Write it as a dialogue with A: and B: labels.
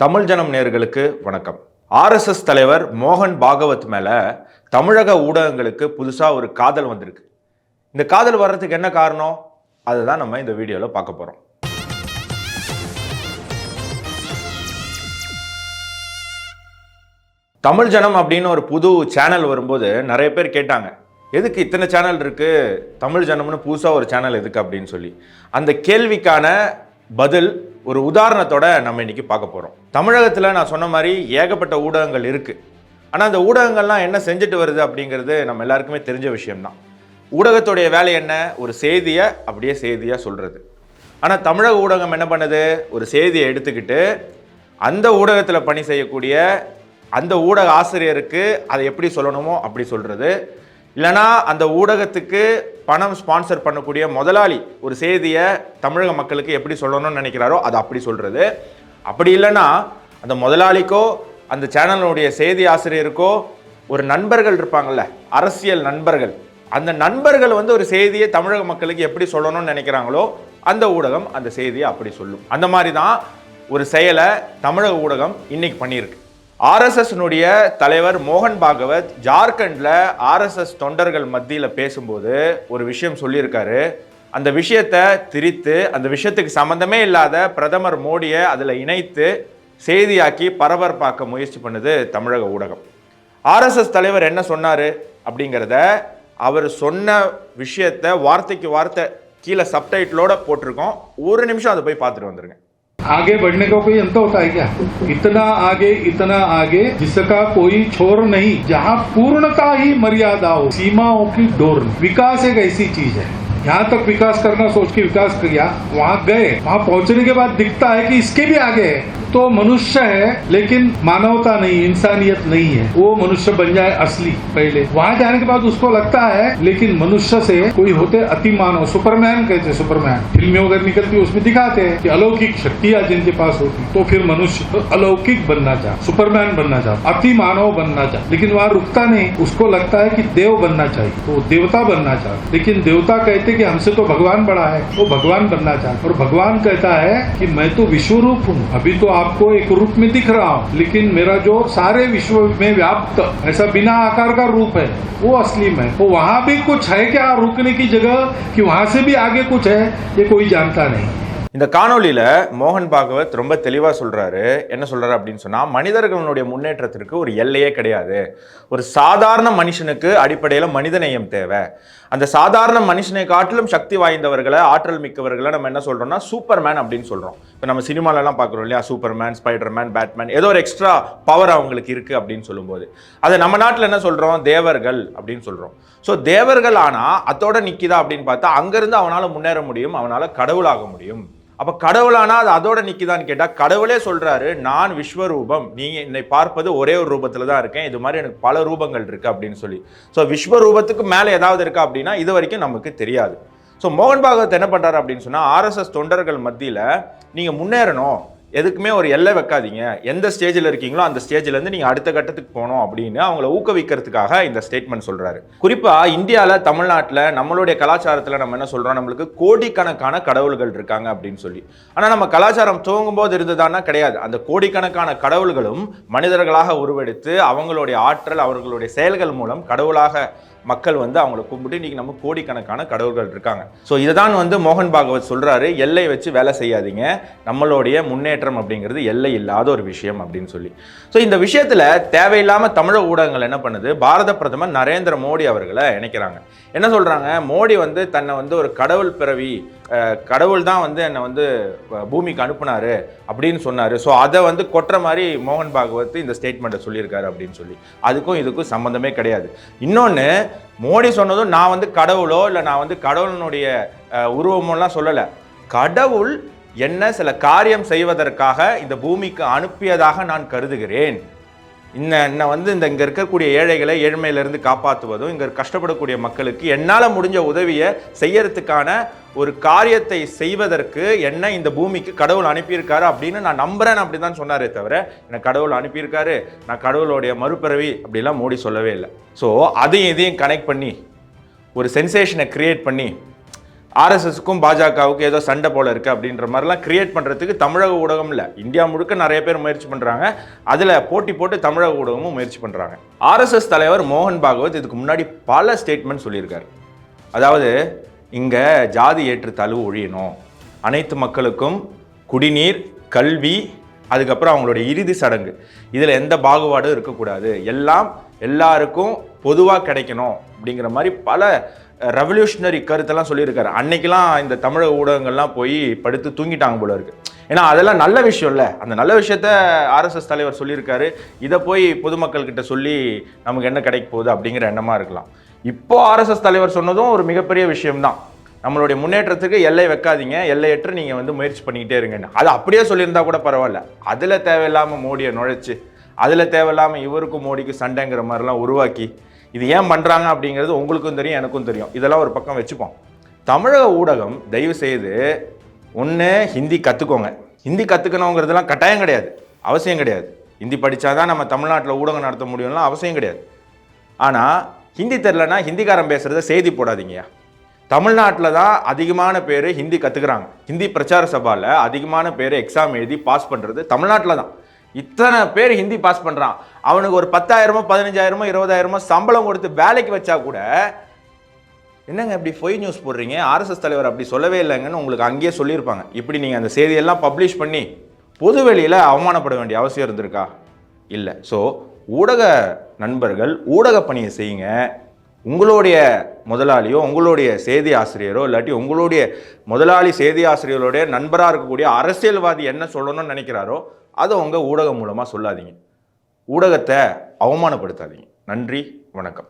A: தமிழ் ஜனம் நேர்களுக்கு வணக்கம். ஆர்எஸ்எஸ் தலைவர் மோகன் பாகவத் மேலே தமிழக ஊடகங்களுக்கு புதுசாக ஒரு காதல் வந்திருக்கு. இந்த காதல் வர்றதுக்கு என்ன காரணம்? அதுதான் நம்ம இந்த வீடியோவில் பார்க்க போகிறோம் தமிழ் ஜனம் அப்படின்னு ஒரு புது சேனல் வரும்போது நிறைய பேர் கேட்டாங்க. எதுக்கு இத்தனை சேனல் இருக்குது தமிழ் ஜனம்னு புதுசாக ஒரு சேனல் எதுக்கு? அப்படின்னு சொல்லி. அந்த கேள்விக்கான பதில் ஒரு உதாரணத்தோட நம்ம இன்னைக்கு பார்க்க போகிறோம் தமிழகத்தில் நான் சொன்ன மாதிரி ஏகப்பட்ட ஊடகங்கள் இருக்குது ஆனால் அந்த ஊடகங்கள்லாம் என்ன செஞ்சுட்டு வருது அப்படிங்கிறது நம்ம எல்லாருக்குமே தெரிஞ்ச விஷயம்தான். ஊடகத்துடைய வேலை என்ன? ஒரு செய்தியை அப்படியே செய்தியாக சொல்கிறது ஆனால் தமிழக ஊடகம் என்ன பண்ணுது? ஒரு செய்தியை எடுத்துக்கிட்டு அந்த ஊடகத்தில் பணி செய்யக்கூடிய அந்த ஊடக ஆசிரியருக்கு அதை எப்படி சொல்லணுமோ அப்படி சொல்கிறது இல்லைனா அந்த ஊடகத்துக்கு பணம் ஸ்பான்சர் பண்ணக்கூடிய முதலாளி ஒரு செய்தியை தமிழக மக்களுக்கு எப்படி சொல்லணும்னு நினைக்கிறாரோ அதை அப்படி சொல்கிறது அப்படி இல்லைன்னா அந்த முதலாளிக்கோ அந்த சேனலுடைய செய்தி ஆசிரியருக்கோ ஒரு நண்பர்கள் இருப்பாங்கல்ல அரசியல் நண்பர்கள் அந்த நண்பர்கள் வந்து ஒரு செய்தியை தமிழக மக்களுக்கு எப்படி சொல்லணும்னு நினைக்கிறாங்களோ அந்த ஊடகம் அந்த செய்தியை அப்படி சொல்லும். அந்த மாதிரி தான் ஒரு செயலை தமிழக ஊடகம் இன்னைக்கு பண்ணியிருக்கு. ஆர்எஸ்எஸ்னுடைய தலைவர் மோகன் பாகவத் ஜார்க்கண்டில் ஆர்எஸ்எஸ் தொண்டர்கள் மத்தியில் பேசும்போது ஒரு விஷயம் சொல்லியிருக்காரு. அந்த விஷயத்தை திரித்து அந்த விஷயத்துக்கு சம்மந்தமே இல்லாத பிரதமர் மோடியை அதில் இணைத்து செய்தியாக்கி பரபரப்பாக்க முயற்சி பண்ணுது தமிழக ஊடகம். ஆர்எஸ்எஸ் தலைவர் என்ன சொன்னார் அப்படிங்கிறத அவர் சொன்ன விஷயத்தை வார்த்தைக்கு வார்த்தை கீழே சப்டைட்டிலோட போட்டிருக்கோம். ஒரு நிமிஷம் அதை போய் பார்த்துட்டு வந்துருங்க.
B: आगे बढ़ने का कोई अंत होता है क्या? इतना आगे इतना आगे, जिसका कोई छोर नहीं, जहाँ पूर्णता ही मर्यादा हो, सीमाओं की डोर। विकास एक ऐसी चीज़ है। यहाँ तक विकास करना, सोच के विकास किया, वहाँ गए। वहाँ पहुँचने के बाद दिखता है कि इसके भी आगे है। तो मनुष्य है लेकिन मानवता नहीं इंसानियत नहीं है। वो मनुष्य बन जाए असली पहले। वहाँ जाने के बाद उसको लगता है लेकिन मनुष्य से कोई होते अति मानव। सुपरमैन कहते सुपरमैन। फ़िल्में वगैरह निकलती है, उसमें दिखाते हैं कि अलौकिक शक्तियाँ जिनके पास होती। तो फिर मनुष्य अलौकिक बनना चाह सुपरमैन बनना चाह अति मानव बनना चाह। लेकिन वहाँ रुकता नहीं उसको लगता है कि देव बनना चाहिए। तो देवता बनना चाह। लेकिन देवता कहते कि हमसे तो भगवान बड़ा है वो भगवान बनना चाह। और भगवान कहता है कि मैं तो विश्व रूप हूँ अभी तो आपको एक रूप में दिख रहा हूँ, लेकिन मेरा जो सारे विश्व में व्याप्त ऐसा बिना आकार का रूप है, वो असली में तो वहाँ भी कुछ है क्या? रुकने की जगह कि वहाँ से भी आगे कुछ है? ये कोई जानता नहीं।
A: இந்த காணொளியில மோகன் பாகவத் ரொம்ப தெளிவாக சொல்றாரு. என்ன சொல்றாரு அப்படின்னு சொன்னா மனிதர்களுடைய முன்னேற்றத்திற்கு ஒரு எல்லையே கிடையாது. ஒரு சாதாரண மனுஷனுக்கு அடிப்படையில் மனிதநேயம் தேவை. அந்த சாதாரண மனுஷனை காட்டிலும் சக்தி வாய்ந்தவர்களை ஆற்றல் மிக்கவர்களை நம்ம என்ன சொல்றோம்னா சூப்பர்மேன் அப்படின்னு சொல்றோம். இப்போ நம்ம சினிமாலலாம் பார்க்குறோம் இல்லையா? சூப்பர்மேன் ஸ்பைடர்மேன் பேட்மேன் ஏதோ ஒரு எக்ஸ்ட்ரா பவர் அவங்களுக்கு இருக்கு அப்படின்னு சொல்லும்போது. அதை நம்ம நாட்டில் என்ன சொல்றோம்? தேவர்கள் அப்படின்னு சொல்றோம். ஸோ தேவர்கள் ஆனால் அதோட நிற்கிதா அப்படின்னு பார்த்தா அங்கேருந்து அவனால் முன்னேற முடியும் அவனால் கடவுளாக முடியும். அப்போ கடவுளானா அது அதோட நிற்கிதான்னு கேட்டால் கடவுளே சொல்கிறாரு நான் விஸ்வரூபம். நீங்கள் என்னை பார்ப்பது ஒரே ஒரு ரூபத்தில் தான் இருக்கேன். இது மாதிரி எனக்கு பல ரூபங்கள் இருக்குது அப்படின்னு சொல்லி. ஸோ விஸ்வரூபத்துக்கு மேலே ஏதாவது இருக்கா அப்படின்னா இது வரைக்கும் நமக்கு தெரியாது. ஸோ மோகன் பாகவத் என்ன பண்ணுறாரு அப்படின்னு சொன்னால் ஆர்எஸ்எஸ் தொண்டர்கள் மத்தியில் நீங்கள் முன்னேறணும். எதுக்குமே ஒரு எல்லை வைக்காதீங்க. எந்த ஸ்டேஜில் இருக்கீங்களோ அந்த ஸ்டேஜ்லேருந்து நீங்கள் அடுத்த கட்டத்துக்கு போகணும் அப்படின்னு அவங்கள ஊக்குவிக்கிறதுக்காக இந்த ஸ்டேட்மெண்ட் சொல்கிறாரு குறிப்பாக இந்தியாவில் தமிழ்நாட்டில் நம்மளுடைய கலாச்சாரத்தில் நம்ம என்ன சொல்கிறோம் நம்மளுக்கு கோடிக்கணக்கான கடவுள்கள் இருக்காங்க அப்படின்னு சொல்லி. ஆனால் நம்ம கலாச்சாரம் துவங்கும் போது இருந்ததான்னா கிடையாது. அந்த கோடிக்கணக்கான கடவுள்களும் மனிதர்களாக உருவெடுத்து அவங்களுடைய ஆற்றல் அவர்களுடைய செயல்கள் மூலம் கடவுளாக மக்கள் வந்து அவங்கள கும்பிட்டு இன்னைக்கு நம்ம கோடிக்கணக்கான கடவுள்கள் இருக்காங்க. ஸோ இதுதான் வந்து மோகன் பாகவத் சொல்றாரு எல்லை வச்சு வேலை செய்யாதீங்க நம்மளுடைய முன்னேற்றம் அப்படிங்கிறது எல்லை இல்லாத ஒரு விஷயம் அப்படின்னு சொல்லி. ஸோ இந்த விஷயத்துல தேவையில்லாம தமிழக ஊடகங்கள் என்ன பண்ணுது? பாரத பிரதமர் நரேந்திர மோடி அவர்களை இணைக்கிறாங்க. என்ன சொல்றாங்க? மோடி வந்து தன்னை வந்து ஒரு கடவுள் பிறவி கடவுள் தான் வந்து என்னை வந்து பூமிக்கு அனுப்புனார் அப்படின்னு சொன்னார். ஸோ அதை வந்து கொட்டுற மாதிரி மோகன் பாகவத் இந்த ஸ்டேட்மெண்ட்டை சொல்லியிருக்காரு அப்படின்னு சொல்லி. அதுக்கும் இதுக்கும் சம்மந்தமே கிடையாது. இன்னொன்று மோடி சொன்னதும் நான் வந்து கடவுளோ இல்லை நான் வந்து கடவுளினுடைய உருவமோலாம் சொல்லலை. கடவுள் என்ன சில காரியம் செய்வதற்காக இந்த பூமிக்கு அனுப்பியதாக நான் கருதுகிறேன். இன்ன என்னை வந்து இந்த இங்கே இருக்கக்கூடிய ஏழைகளை ஏழ்மையிலிருந்து காப்பாற்றுவதும் இங்கே கஷ்டப்படக்கூடிய மக்களுக்கு என்னால் முடிஞ்ச உதவியை செய்யறதுக்கான ஒரு காரியத்தை செய்வதற்கு என்ன இந்த பூமிக்கு கடவுள் அனுப்பியிருக்காரு அப்படின்னு நான் நம்புறேன் அப்படி தான் சொன்னாரே தவிர எனக்கு கடவுள் அனுப்பியிருக்காரு. நான் கடவுளுடைய மறுபிறவி அப்படிலாம் மோடி சொல்லவே இல்லை. ஸோ அதையும் இதையும் கனெக்ட் பண்ணி ஒரு சென்சேஷனை க்ரியேட் பண்ணி ஆர்எஸ்எஸ்க்கும் பாஜகவுக்கும் ஏதோ சண்டை போல இருக்குது அப்படின்ற மாதிரிலாம் கிரியேட் பண்ணுறதுக்கு தமிழக ஊடகம் இல்லை. இந்தியா முழுக்க நிறைய பேர் முயற்சி பண்ணுறாங்க அதில் போட்டி போட்டு தமிழக ஊடகமும் முயற்சி பண்ணுறாங்க ஆர்எஸ்எஸ் தலைவர் மோகன் பாகவத் இதுக்கு முன்னாடி பல ஸ்டேட்மெண்ட் சொல்லியிருக்காரு. அதாவது இங்கே ஜாதி ஏற்று தழுவு ஒழியணும். அனைத்து மக்களுக்கும் குடிநீர் கல்வி அதுக்கப்புறம் அவங்களுடைய இறுதி சடங்கு. இதில் எந்த பாகுபாடும் இருக்கக்கூடாது. எல்லாம் எல்லாருக்கும் பொதுவாக கிடைக்கணும் அப்படிங்கிற மாதிரி பல ரெவல்யூஷனரி கருத்தெல்லாம் சொல்லியிருக்காரு. அன்னைக்கெல்லாம் இந்த தமிழக ஊடகங்கள்லாம் போய் படுத்து தூங்கிட்டாங்க போல இருக்கு. ஏன்னா அதெல்லாம் நல்ல விஷயம் இல்லை. அந்த நல்ல விஷயத்த ஆர்எஸ்எஸ் தலைவர் சொல்லியிருக்காரு. இதை போய் பொதுமக்கள் கிட்ட சொல்லி நமக்கு என்ன கிடைக்க போகுது அப்படிங்கிற எண்ணமாக இருக்கலாம். இப்போ ஆர்எஸ்எஸ் தலைவர் சொன்னதும் ஒரு மிகப்பெரிய விஷயம்தான். நம்மளுடைய முன்னேற்றத்துக்கு எல்லை வைக்காதீங்க. எல்லையற்று நீங்கள் வந்து முயற்சி பண்ணிக்கிட்டே இருங்கன்னு. அது அப்படியே சொல்லியிருந்தா கூட பரவாயில்ல. அதில் தேவையில்லாமல் மோடியை நுழைச்சி அதில் தேவையில்லாமல் இவருக்கும் மோடிக்கும் சண்டைங்கிற மாதிரிலாம் உருவாக்கி இது ஏன் பண்ணுறாங்க அப்படிங்கிறது உங்களுக்கும் தெரியும் எனக்கும் தெரியும். இதெல்லாம் ஒரு பக்கம் வச்சுப்போம். தமிழக ஊடகம் தயவு செய்து ஒன்று ஹிந்தி கற்றுக்கோங்க ஹிந்தி கற்றுக்கணுங்கிறதுலாம் கட்டாயம் கிடையாது. அவசியம் கிடையாது. ஹிந்தி படித்தாதான் நம்ம தமிழ்நாட்டில் ஊடகம் நடத்த முடியும்லாம் அவசியம் கிடையாது. ஆனால் ஹிந்தி தெரிலனா ஹிந்திக்காரன் பேசுகிறத செய்தி போடாதீங்கயா தமிழ்நாட்டில் தான் அதிகமான பேர் ஹிந்தி கற்றுக்குறாங்க ஹிந்தி பிரச்சார சபாவில் அதிகமான பேர் எக்ஸாம் எழுதி பாஸ் பண்ணுறது தமிழ்நாட்டில் தான். இத்தனை பேர் ஹிந்தி பாஸ் பண்ணுறான் அவனுக்கு ஒரு பத்தாயிரமோ பதினஞ்சாயிரமோ இருபதாயிரமோ சம்பளம் கொடுத்து வேலைக்கு வச்சா கூட என்னங்க இப்படி பொய் நியூஸ் போடுறீங்க? ஆர்எஸ்எஸ் தலைவர் அப்படி சொல்லவே இல்லைங்கன்னு உங்களுக்கு அங்கேயே சொல்லியிருப்பாங்க. இப்படி நீங்கள் அந்த செய்தியெல்லாம் பப்ளிஷ் பண்ணி பொது வெளியில் அவமானப்பட வேண்டிய அவசியம் இருந்திருக்கா? இல்லை. ஸோ ஊடக நண்பர்கள் ஊடக பணியை செய்யுங்க. உங்களுடைய முதலாளியோ உங்களுடைய செய்தி ஆசிரியரோ இல்லாட்டி உங்களுடைய முதலாளி செய்தி ஆசிரியர்களுடைய நண்பராக இருக்கக்கூடிய அரசியல்வாதி என்ன சொல்லணும்னு நினைக்கிறாரோ அதை உங்கள் ஊடகம் மூலமாக சொல்லாதீங்க. ஊடகத்தை அவமானப்படுத்தாதீங்க. நன்றி வணக்கம்.